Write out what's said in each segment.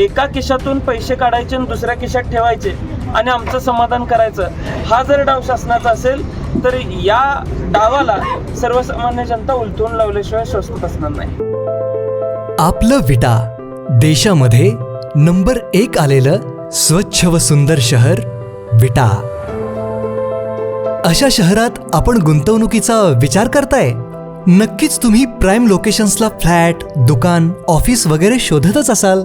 एका खिशातून पैसे काढायचे आणि दुसऱ्या खिशात ठेवायचे आणि आमचं समाधान करायचं. हा जर डाव शासनाचा असेल तर या डावाला सर्वसामान्य जनता उलटून लावल्याशिवाय स्वस्त असणार नाही. आपलं विटा देशामध्ये नंबर एक आलेलं स्वच्छ व सुंदर शहर विटा. अशा शहरात आपण गुंतवणुकीचा विचार करताय? नक्कीच तुम्ही प्राईम लोकेशन्सला फ्लॅट दुकान ऑफिस वगैरे शोधतच असाल.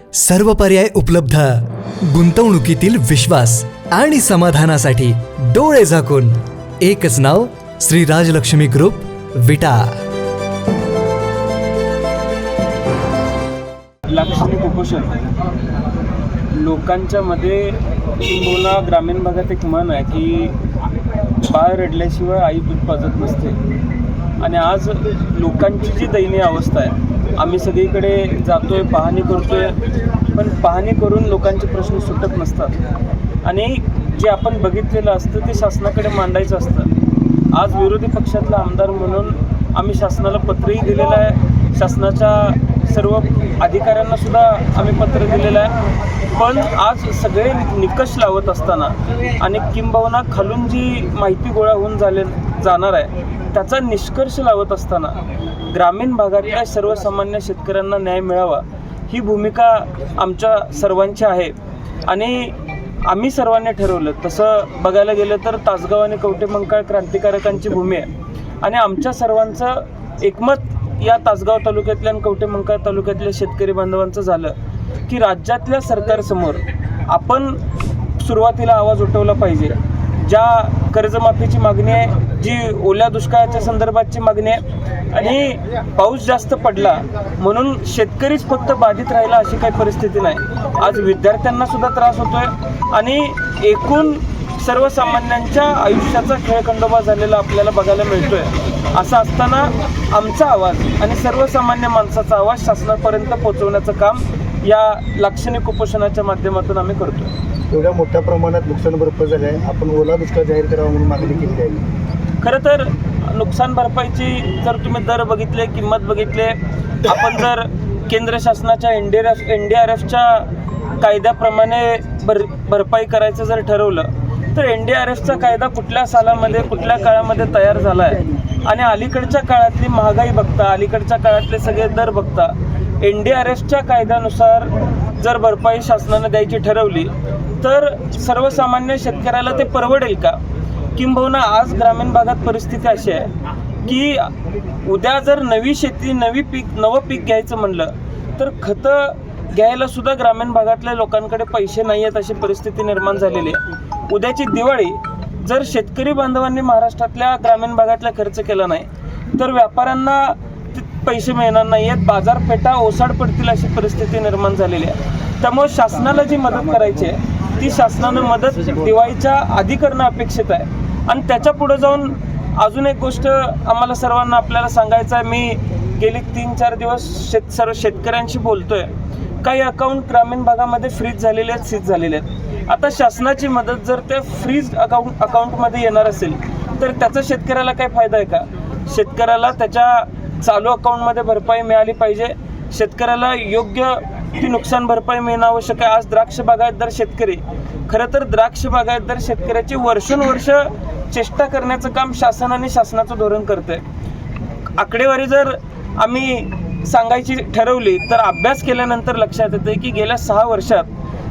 सर्व पर्याय उपलब्ध. गुंतवणुकीतील विश्वास आणि समाधानासाठी डोळे झाकून. एकच नाव श्री राजलक्ष्मी ग्रुप विटा. लक्ष्मी कुपोषण. लोकांच्या मध्ये किंबहुना ग्रामीण भागात एक मन आहे की बाळ रडल्याशिवाय आई दूध पाजत नसते. आणि आज लोकांची जी दयनीय अवस्था आहे आम्ही सगळीकडे जातोय पाहणी करतोय. पण पाहणी करून लोकांचे प्रश्न सुटत नसतात. आणि जे आपण बघितलेलं असतं ते शासनाकडे मांडायचं असतं. आज विरोधी पक्षातला आमदार म्हणून आम्ही शासनाला पत्रही दिलेलं आहे. शासनाच्या सर्व अधिकाऱ्यांना सुद्धा आम्ही पत्र दिलेलं आहे. पण आज सगळे निकष लावत असताना आणि किंबहुना खालून जी माहिती गोळा होऊन झाले जाणार आहे त्याचा निष्कर्ष लावत असताना ग्रामीण भागातल्या सर्वसामान्य शेतकऱ्यांना न्याय मिळावा ही भूमिका आमच्या सर्वांची आहे. आणि आम्ही सर्वांनी ठरवलं तसं बघायला गेलं तर तासगाव आणि कवटेमंकाळ क्रांतिकारकांची भूमी आहे. आणि आमच्या सर्वांचं एकमत या तासगाव तालुक्यातल्या आणि कवटेमंकाळ तालुक्यातल्या शेतकरी बांधवांचं झालं की राज्यातल्या सरकारसमोर आपण सुरुवातीला आवाज उठवला पाहिजे. ज्या कर्जमाफीची मागणी आहे जी ओल्या दुष्काळाच्या संदर्भातची मागणी आहे आणि पाऊस जास्त पडला म्हणून शेतकरीच फक्त बाधित राहिला अशी काही परिस्थिती नाही. आज विद्यार्थ्यांना सुद्धा त्रास होतोय आणि एकूण सर्वसामान्यांच्या आयुष्याचा खेळखंडोबा झालेला आपल्याला बघायला मिळतोय. असं असताना आमचा आवाज आणि सर्वसामान्य माणसाचा आवाज शासनापर्यंत पोहोचवण्याचं काम या लाक्षणिक उपोषणाच्या माध्यमातून आम्ही करतोय. एवढ्या मोठ्या प्रमाणात नुकसान भरपाई झाली आहे. आपण ओला दुष्काळ जाहीर करावा म्हणून मागणी केली आहे. खरं तर नुकसान भरपाईची जर तुम्ही दर बघितले किंमत बघितले आपण जर केंद्र शासनाच्या N D R F N D R एफच्या कायद्याप्रमाणे भर भरपाई करायचं जर ठरवलं तर एन डी आर एफचा कायदा कुठल्या सालामध्ये कुठल्या काळामध्ये तयार झाला आहे आणि अलीकडच्या काळातली महागाई बघता अलीकडच्या काळातले सगळे दर बघता एन डी आर एफच्या कायद्यानुसार जर भरपाई शासनानं द्यायची ठरवली तर सर्वसामान्य शेतकऱ्याला ते परवडेल का? किंबहुना आज ग्रामीण भागात परिस्थिती अशी आहे की उद्या जर नवी शेती नवी पीक नवं पीक घ्यायचं म्हणलं तर खतं घ्यायला सुद्धा ग्रामीण भागातल्या लोकांकडे पैसे नाही आहेत अशी परिस्थिती निर्माण झालेली आहे. उद्याची दिवाळी जर शेतकरी बांधवांनी महाराष्ट्रातल्या ग्रामीण भागातला खर्च केला नाही तर व्यापाऱ्यांना पैसे मिळणार नाही आहेत. बाजारपेठा ओसाड पडतील अशी परिस्थिती निर्माण झालेली आहे. त्यामुळे शासनाला जी मदत करायची आहे ती शासनानं मदत दिवाळीच्या आधी करणं अपेक्षित आहे. आणि त्याच्या पुढे जाऊन अजून एक गोष्ट आम्हाला सर्वांना आपल्याला सांगायचं आहे. मी गेली तीन चार दिवस शेत सर्व शेतकऱ्यांशी बोलतोय. काही अकाउंट ग्रामीण भागामध्ये फ्रीज झालेले आहेत सीज झालेले आहेत. आता शासनाची मदत जर त्या फ्रीज अकाउंट अकाउंटमध्ये येणार असेल तर त्याचा शेतकऱ्याला काय फायदा आहे का? शेतकऱ्याला त्याच्या चालू अकाउंटमध्ये भरपाई मिळाली पाहिजे. शेतकऱ्याला योग्य ती नुकसान भरपाई मिळणं आवश्यक आहे. आज द्राक्ष बागायतदार शेतकरी खरं तर द्राक्ष बागायतदार शेतकऱ्याची वर्षानुवर्ष चेष्टा करण्याचं काम शासन आणि शासनाचं धोरण करतंय. आकडेवारी जर आम्ही सांगायची ठरवली तर अभ्यास केल्यानंतर लक्षात येते की गेल्या सहा वर्षात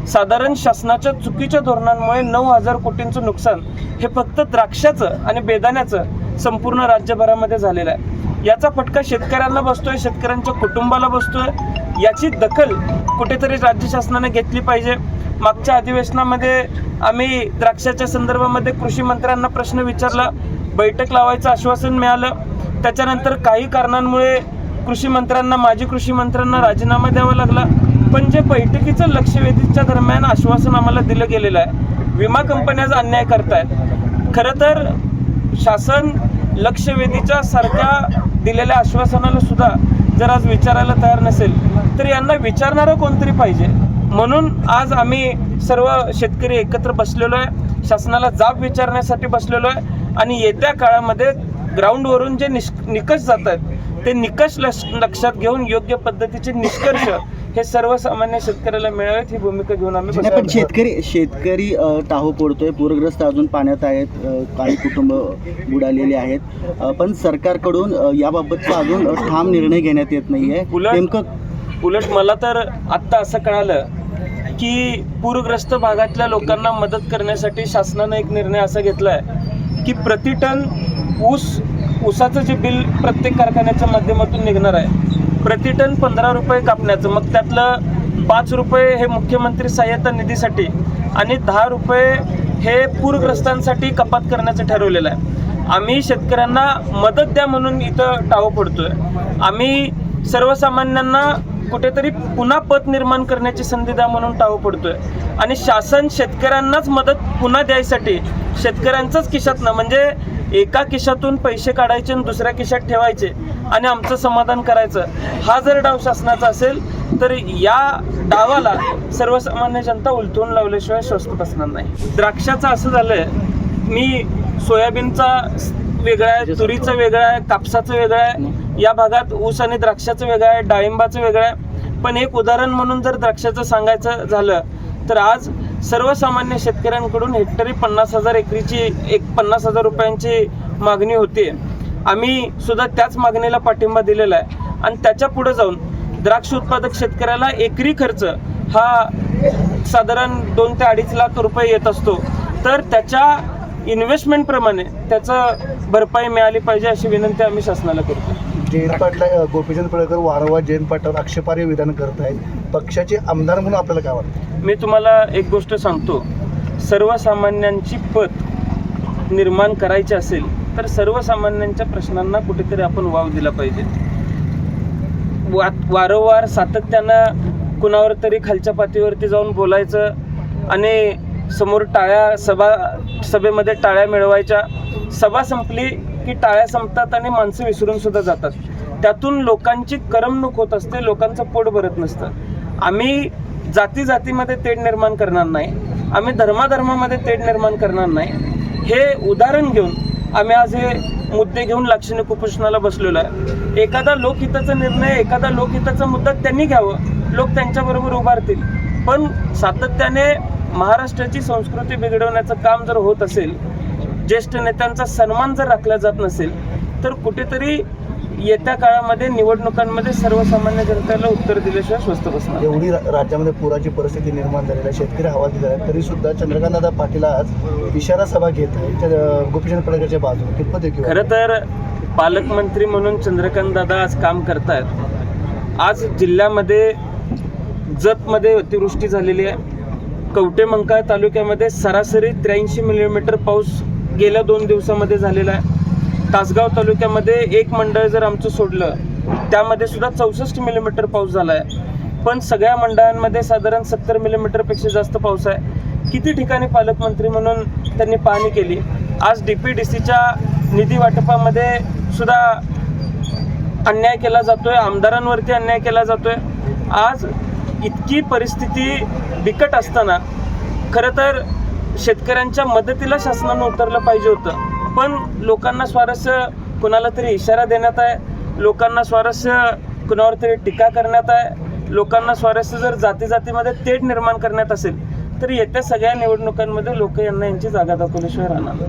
साधारण शासनाच्या चुकीच्या धोरणांमुळे नऊ हजार कोटींचं नुकसान हे फक्त द्राक्षाचं आणि बेदाण्याचं संपूर्ण राज्यभरामध्ये झालेलं आहे. याचा फटका शेतकऱ्यांना बसतोय शेतकऱ्यांच्या कुटुंबाला बसतोय. याची दखल कुठेतरी राज्य शासनाने घेतली पाहिजे. मागच्या अधिवेशनामध्ये आम्ही द्राक्षाच्या संदर्भामध्ये कृषी मंत्र्यांना प्रश्न विचारला. बैठक लावायचं आश्वासन मिळालं. त्याच्यानंतर काही कारणांमुळे कृषी मंत्र्यांना माजी कृषी मंत्र्यांना राजीनामा द्यावा लागला. पण जे बैठकीचं लक्षवेधीच्या दरम्यान आश्वासन आम्हाला दिलं गेलेलं आहे विमा कंपन्याचा अन्याय करतायत. खरं तर शासन लक्षवेधीच्या सारख्या दिलेल्या आश्वासनाला सुद्धा जर आज विचारायला तयार नसेल तर यांना विचारणारं कोणतरी पाहिजे. म्हणून आज आम्ही सर्व शेतकरी एकत्र बसलेलो आहे शासनाला जाब विचारण्यासाठी बसलेलो आहे आणि येत्या काळामध्ये ग्राउंडवरून जे निष् निकष जात आहेत ते निकष लक्ष लक्षात घेऊन योग्य पद्धतीचे निष्कर्ष हे सर्वसामान्य शेतकऱ्याला मिळावेत ही भूमिका घेऊन आम्ही पण. शेतकरी शेतकरी टाहो पडतोय पूरग्रस्त अजून पाण्यात आहेत काही कुटुंब बुडालेले आहेत पण सरकारकडून याबाबतचा अजून ठाम निर्णय घेण्यात येत नाहीये उलट- नेमकं उलट मला तर आत्ता असं कळालं की पूरग्रस्त भागातल्या लोकांना मदत करण्यासाठी शासनानं एक निर्णय असा घेतला आहे की प्रति टन ऊस ऊसाचं जे बिल प्रत्येक कारखान्याच्या माध्यमातून निघणार आहे प्रति टन पंधरा रुपये कापण्याचं मग त्यातलं पाच रुपये हे मुख्यमंत्री सहाय्यता निधीसाठी आणि दहा रुपये हे पूरग्रस्तांसाठी कपात करण्याचं ठरवलेलं आहे. आम्ही शेतकऱ्यांना मदत द्या म्हणून इथं टाव पडतोय आम्ही सर्वसामान्यांना कुठेतरी पुन्हा पत निर्माण करण्याची संधी द्या म्हणून टाव पडतोय आणि शासन शेतकऱ्यांनाच मदत पुन्हा द्यायसाठी शेतकऱ्यांचाच खिशातनं म्हणजे एका खिशातून पैसे काढायचे आणि दुसऱ्या खिशात ठेवायचे आणि आमचं समाधान करायचं. हा जर डाव शासनाचा असेल तर या डावाला सर्वसामान्य जनता उलटून लावल्याशिवाय स्वस्त बसणार नाही. द्राक्षाचं असं झालंय मी सोयाबीनचा वेगळा आहे तुरीचं वेगळं आहे कापसाचं वेगळं आहे या भागात ऊस आणि द्राक्षाचं वेगळं आहे डाळिंबाचं वेगळं आहे. पण एक उदाहरण म्हणून जर द्राक्षाचं सांगायचं झालं तर आज सर्वसामान्य शेतकऱ्यांकडून हेक्टरी पन्नास हजार एकरीची एक पन्नास हजार रुपयांची मागणी होती आम्ही सुद्धा त्याच मागणीला पाठिंबा दिलेला आहे. आणि त्याच्या पुढे जाऊन द्राक्ष उत्पादक शेतकऱ्याला एकरी खर्च हा साधारण दोन ते अडीच लाख रुपये येत असतो. तर त्याच्या इन्व्हेस्टमेंट प्रमाणे त्याचं भरपाई मिळाली पाहिजे अशी विनंती आम्ही शासनाला करतो. जयंत पाटला गोपीचंद पडळकर वारंवार जयंत पाटलावर आक्षेपार्ह विधान करत आहेत. पक्षाचे आमदार म्हणून आपल्याला काय वाटतं? मी तुम्हाला एक गोष्ट सांगतो. सर्वसामान्यांची पत निर्माण करायची असेल तर सर्वसामान्यांच्या प्रश्नांना कुठेतरी आपण वाव दिला पाहिजे. वा वारंवार सातत्यानं कुणावर तरी खालच्या पातळीवरती जाऊन बोलायचं आणि समोर टाळ्या सभा सभेमध्ये टाळ्या मिळवायच्या. सभा संपली की टाळ्या संपतात आणि माणसं विसरून सुद्धा जातात. त्यातून लोकांची करमणूक होत असते लोकांचं पोट भरत नसतं. आम्ही जाती जातीमध्ये तेढ निर्माण करणार नाही. आम्ही धर्माधर्मामध्ये तेढ निर्माण करणार नाही. हे उदाहरण घेऊन आम्ही आज हे मुद्दे घेऊन लाक्षणिक उपोषणाला बसलेलो आहे. एखादा लोकहिताचा निर्णय एखादा लोकहिताचा मुद्दा त्यांनी घ्यावं. लोक त्यांच्याबरोबर उभारतील पण सातत्याने महाराष्ट्राची संस्कृती बिघडवण्याचं काम जर होत असेल ज्येष्ठ नेत्यांचा सन्मान जर राखला जात नसेल तर कुठेतरी येत्या काळामध्ये निवडणुकांमध्ये सर्वसामान्य जनतेला उत्तर दिल्याशिवाय स्वस्त बसणार. एवढी रा- राज्यामध्ये पुराची परिस्थिती निर्माण झालेली आहे. शेतकरी हवा दिला आहे. तरी सुद्धा चंद्रकांतदादा पाटील आज इशारा सभा घेत आहे गोपीचंद पडळकरच्या बाजूने. कितपत योग्य? खरं तर पालकमंत्री म्हणून चंद्रकांत दादा आज काम करतायत. आज जिल्ह्यामध्ये जतमध्ये अतिवृष्टी झालेली आहे. कवटे मंकाळ तालुक्यामध्ये सरासरी त्र्याऐंशी मिलीमीटर पाऊस गेल्या दोन दिवसामध्ये झालेला आहे. तासगाव तालुक्यामध्ये एक मंडळ जर आमचं सोडलं त्यामध्ये सुद्धा चौसष्ट मिलीमीटर पाऊस झाला आहे पण सगळ्या मंडळांमध्ये साधारण सत्तर मिलीमीटरपेक्षा जास्त पाऊस आहे. किती ठिकाणी पालकमंत्री म्हणून त्यांनी पाहणी केली? आज डी पी डी सीच्या निधी वाटपामध्ये सुद्धा अन्याय केला जातोय आमदारांवरती अन्याय केला जातोय. आज इतकी परिस्थिती बिकट असताना खरं तर शेतकऱ्यांच्या मदतीला शासनानं उतरलं पाहिजे होतं. पण लोकांना स्वारस्य कुणाला तरी इशारा देण्यात आहे लोकांना स्वारस्य कुणावर तरी टीका करण्यात आहे लोकांना स्वारस्य जर जाती जातीमध्ये तेढ निर्माण करण्यात असेल तर येत्या सगळ्या निवडणुकांमध्ये लोक यांना यांची जागा दाखवल्याशिवाय राहणार